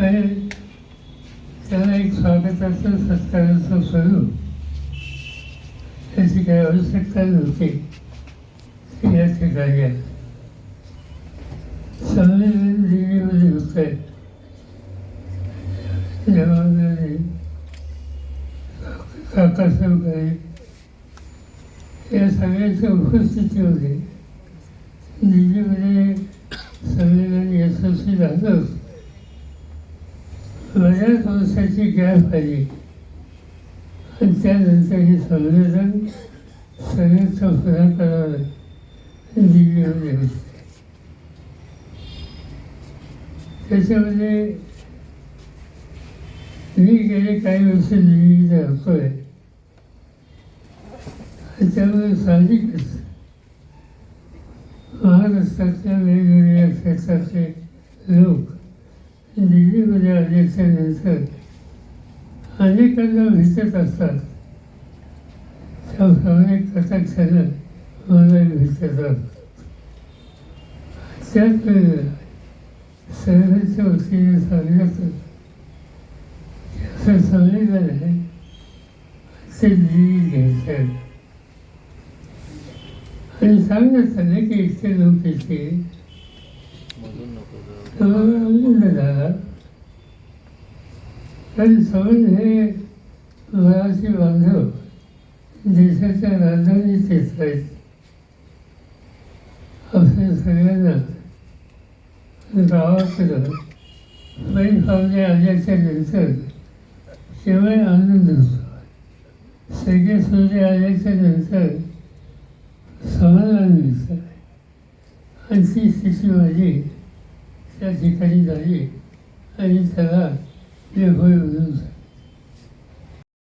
पण त्याला एक स्वागताचं सत्काराचं स्वरूप त्याची काही आवश्यकता नव्हती या ठिकाणी आहे संमेलन होत. आहे जवाहरलाल काकासाहेब काय या सगळ्यांच्या उपस्थितीमध्ये दिल्लीमध्ये म्हणजे संमेलन यशस्वी झालं बऱ्याच वर्षाची गॅप आली आणि त्यानंतर हे संमेलन संयुक्त पुढाकारावर दिल्लीमध्ये होते त्याच्यामध्ये मी गेले काही वर्ष दिल्लीत राहतोय आणि त्यामुळे साहजिकच महाराष्ट्रातल्या वेगवेगळ्या क्षेत्रातले लोक दिल्लीमध्ये आल्याच्यानंतर अनेकांना भेटत असतात त्या त्याप्रमाणे कटाक्षानं मला भेटत असतात त्याच वेळेला सर्वांच्या वतीने सांगण्याचं असं संमेलन आहे ते दिल्ली घ्यायचं आहे आणि सांगण्यात आलं की इतके लोक येते आनंद झाला कारण समज हे मराठी बांधव देशाच्या राजधानीत येत आहेत आपल्या सगळ्यांना गावाकडं बैल पावले आल्याच्यानंतर केवळ आनंद होतो सगळे सूर्य आल्याच्यानंतर समाधान मिळतं आणि ती स्थिती माझी त्या ठिकाणी झाली? आणि त्याला मी होय म्हणून